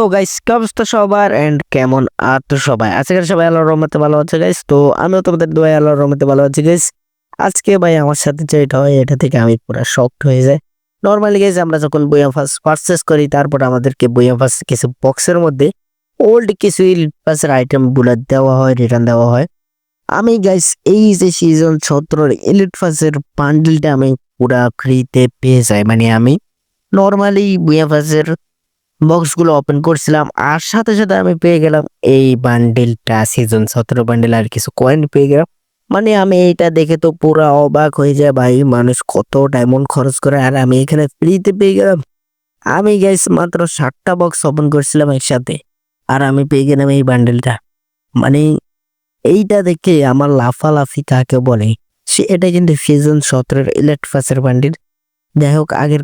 তো গাইস কি অবস্থা সবার? এন্ড কেমন আর তো সবাই আজকে সবাই আল্লাহর রহমতে ভালো আছে গাইস তো আমিও তোমাদের দোয়া আল্লাহর রহমতে ভালো আছি গাইস আজকে ভাই আমার সাথে যেটা হয়, এটা থেকে আমি পুরো শকড হয়ে যাই। নর্মালি গাইস আমরা যখন বইয়া ফার্স্ট পারচেস করি, তারপর আমাদেরকে বইয়া ফার্স্ট কিছু বক্সের মধ্যে ওল্ড কিছু পাসের আইটেমগুলো দেওয়া হয় রিটার্ন দেওয়া হয়। আমি গাইস এই যে সিজন সতেরোর এলিট ফাসের বান্ডেলটা আমি পুরা ফ্রিতে পেয়ে যাই। মানে আমি নর্মালি বইয়া ফাসের বক্সগুলো ওপেন করছিলাম, আর সাথে সাথে আমি পেয়ে গেলাম এই বান্ডিলটা সিজন সতেরো বান্ডেল আর কিছু কয়েন পেয়ে গেলাম। মানে আমি এইটা দেখে তো পুরো অবাক হয়ে যায়, ভাই, মানুষ কত ডায়মন্ড খরচ করে, আর আমি এখানে ফ্রিতে পেয়ে গেলাম। আমি গাইস মাত্র ষাটটা বক্স ওপেন করছিলাম একসাথে, আর আমি পেয়ে গেলাম এই বান্ডেলটা মানে এইটা দেখে আমার লাফালাফি কাকে বলে, সে এটা কিন্তু সিজন সতেরোর ইলেকট্রাসের বান্ডিল যাই হোক আগের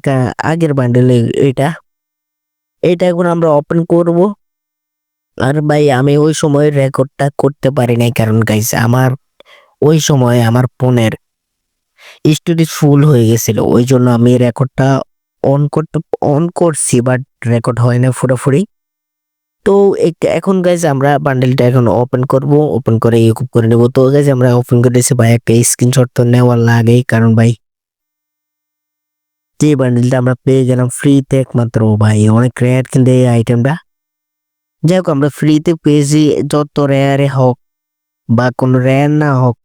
আগের বান্ডেল এটা এটা এখন আমরা ওপেন করব। আর ভাই, আমি ওই সময় রেকর্ডটা করতে পারি নাই, কারণ গাইস আমার ওই সময় আমার ফোনের স্টোরেজ ফুল হয়ে গেছিল। ওই জন্য আমি রেকর্ডটা অন করতে অন করছি বাট রেকর্ড হয় না পুরোপুরি। তো এখন গাইজ আমরা বান্ডেলটা এখন ওপেন করব ওপেন করে ইউকুব করে নেব। তো গাইজ আমরা ওপেন করে দিয়েছি ভাই, একটা স্ক্রিনশট তো নেওয়ার লাগেই, কারণ ভাই যে বান্ডেলটা আমরা পেয়ে গেলাম ফ্রিতে একমাত্র ভাই, অনেক রেয়ার কিন্তু এই আইটেমটা যাই হোক, আমরা ফ্রিতে পেয়েছি, যত রেয়ারে হোক বা কোনো রেয়ার না হোক,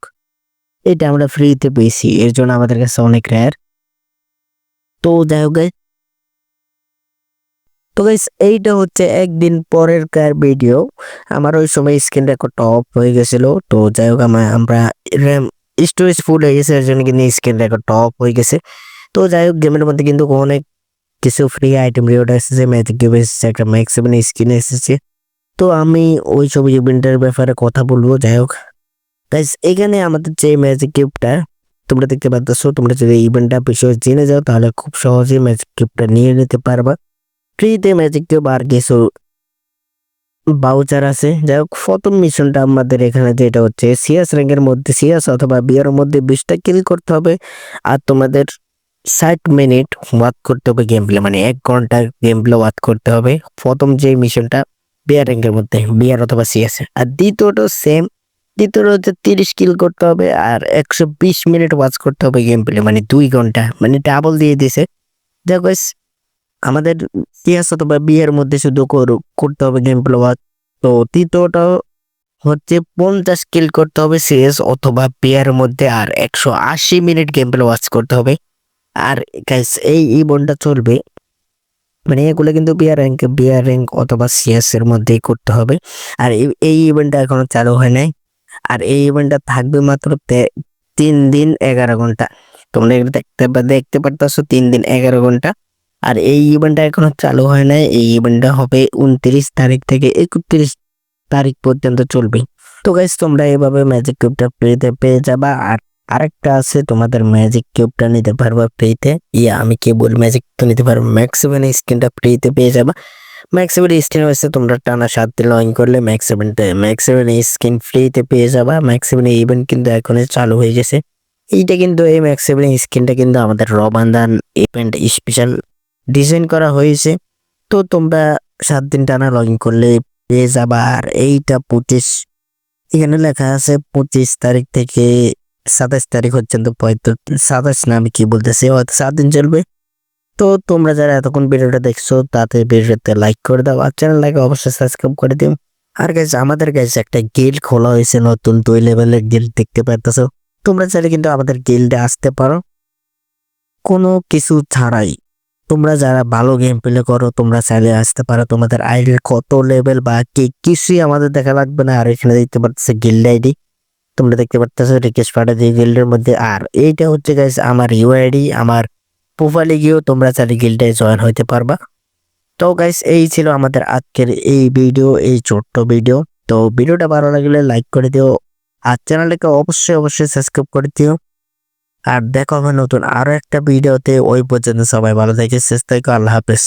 এটা আমরা ফ্রিতে পেয়েছি, এর জন্য আমাদের কাছে অনেক রেয়ার তো যাই হোক তো গাইস এইটা হচ্ছে একদিন পরের কার ভিডিও আমার ওই সময় স্ক্রিন রেকর্ডটা অফ হয়ে গেছিল, তো যাই হোক আমরা র্যাম স্টোরেজ ফুল হয়ে গেছে, এর জন্য কিন্তু স্ক্রিন রেকর্ডটা অফ হয়ে গেছে। তো যাই হোক গেমের মধ্যে কিন্তু অনেক কিছু ফ্রি আইটেম রিওয়ার্ড এসেছে ম্যাজিক কিউব এসেছে, একটা ম্যাক্স সেভেন স্ক্রিন এসেছে। তো আমি ওই সব ইভেন্টের ব্যাপারে কথা বলব, যাই হোক। গাইস এখানে আমাদের যে ম্যাজিক কিউবটা তোমরা দেখতে পাচ্ছ তোমরা যদি ইভেন্টটা বিষয়ে জেনে যাও, তাহলে খুব সহজেই ম্যাজিক কিউবটা নিয়ে নিতে পারবা। ফ্রিতে ম্যাজিক কিউব আর কিছু বাউচার আছে। যাই হোক, প্রথম মিশনটা আমাদের এখানে যেটা হচ্ছে সিএস র্যাঙ্কের মধ্যে সিএস অথবা বিয়ার মধ্যে বিশটা কিল করতে হবে। আর তোমাদের ষাট মিনিট ওয়াক করতে হবে গেম প্লে মানে এক ঘণ্টা গেম প্লে ওয়াক করতে হবে। প্রথম যে মিশনটা বিয়ার র্যাঙ্কের মধ্যে বিয়ার অথবা সিএস আর দ্বিতীয়টা সেম দ্বিতীয়টা হচ্ছে তিরিশ কিল করতে হবে আর একশো বিশ মিনিট ওয়াচ করতে হবে গেম প্লে মানে দুই ঘণ্টা মানে ডাবল দিয়ে দিছে। দেখো আমাদের সিএস অথবা বিয়ের মধ্যে শুধু করু- করতে হবে গেম প্লে ওয়াচ তো তৃতীয়টা হচ্ছে পঞ্চাশ কিল করতে হবে সিএস অথবা বিয়ের মধ্যে আর একশো আশি মিনিট গেম প্লে ওয়াচ করতে হবে। আর গাইস এই ইভেন্টটা চলবে। মানে এগুলো কিন্তু বিয়ার র্যাঙ্ক বিয়ার র্যাঙ্ক অথবা সিএস এর মধ্যেই করতে হবে। আর এই- ইভেন্টটা এখনও চালু হয় নাই। আর এই ইভেন্টটা থাকবে মাত্র তিন দিন এগারো ঘণ্টা। তোমরা এগুলো দেখতে দেখতে পারতেছো, তিন দিন এগারো ঘণ্টা। আর এই ইভেন্টটা এখনও চালু হয় নাই। এই ইভেন্টটা হবে উনত্রিশ তারিখ থেকে একত্রিশ তারিখ পর্যন্ত চলবে। তো গাইস তোমরা এভাবে ম্যাজিক কিউবটা ফ্রিতে পেয়ে যাবা। আর আরেকটা আছে, তোমাদের ম্যাজিক কিউবটা নিতে পারবা ফ্রিতে ইয়া, আমি কি বল ম্যাজিক তো নিতে পারব। ম্যাক্স সেভেন স্ক্রিনটা ফ্রিতে পেয়ে যাবা। ম্যাক্স সেভেন স্ক্রিন হচ্ছে তোমরা টানা সাত দিন লগ করলে ম্যাক্স সেভেনটা ম্যাক্স সেভেন স্ক্রিন ফ্রিতে পেয়ে যাবা। ম্যাক্স সেভেন ইভেন্ট কিন্তু এখন চালু হয়ে গেছে। এইটা কিন্তু, এই ম্যাক্স সেভেন স্ক্রিনটা কিন্তু আমাদের রবান্দান ইভেন্ট স্পেশাল ডিজাইন করা হয়েছে। তো তোমরা সাত দিন টানা লগ ইন করলে পেয়ে যাবা। আর এইটা পঁচিশ, এখানে লেখা আছে পঁচিশ তারিখ থেকে সাতাশ তারিখ পর্যন্ত পঁয়ত্রিশ সাতাশ না আমি কি বলতেছি? হয়তো সাত দিন চলবে। তো তোমরা যারা এতক্ষণ ভিডিওটা দেখছ, তাতে ভিডিওতে লাইক করে দাও আর চ্যানেল চ্যানেলটাকে অবশ্যই সাবস্ক্রাইব করে দিও। আর গাইজ আমাদের কাছে একটা গিল্ড খোলা হয়েছে, নতুন দুই লেভেলের গিল্ড দেখতে পারতেছো তোমরা চাইলে কিন্তু আমাদের গিল্ডে আসতে পারো। কোনো কিছু ছাড়াই। তোমরা যারা ভালো গেম প্লে করো, তোমরা চাইলে আসতে পারো। তোমাদের আইডির কত লেভেল বা কি, কিছুই আমাদের দেখা লাগবে না। আর এখানে দেখতে পারতেছে গিল্ড আইডি তোমরা দেখতে পারতেছো রিকোয়েস্ট দিয়ে গিল্ডের মধ্যে আর। এইটা হচ্ছে গাইজ আমার ইউআইডি আমার প্রোফাইলে গিয়েও তোমরা চাইলে গিল্ডে জয়েন হইতে পারবা। তো গাইস এই ছিল আমাদের আজকের এই ভিডিও এই ছোট্ট ভিডিও তো ভিডিওটা ভালো লাগলে লাইক করে দিও। আর চ্যানেলটাকে অবশ্যই অবশ্যই সাবস্ক্রাইব করে দিও। আর দেখা হবে নতুন আরও একটা ভিডিওতে ওই পর্যন্ত সবাই ভালো থেকে সুস্থ থেকো। আল্লাহ হাফেজ।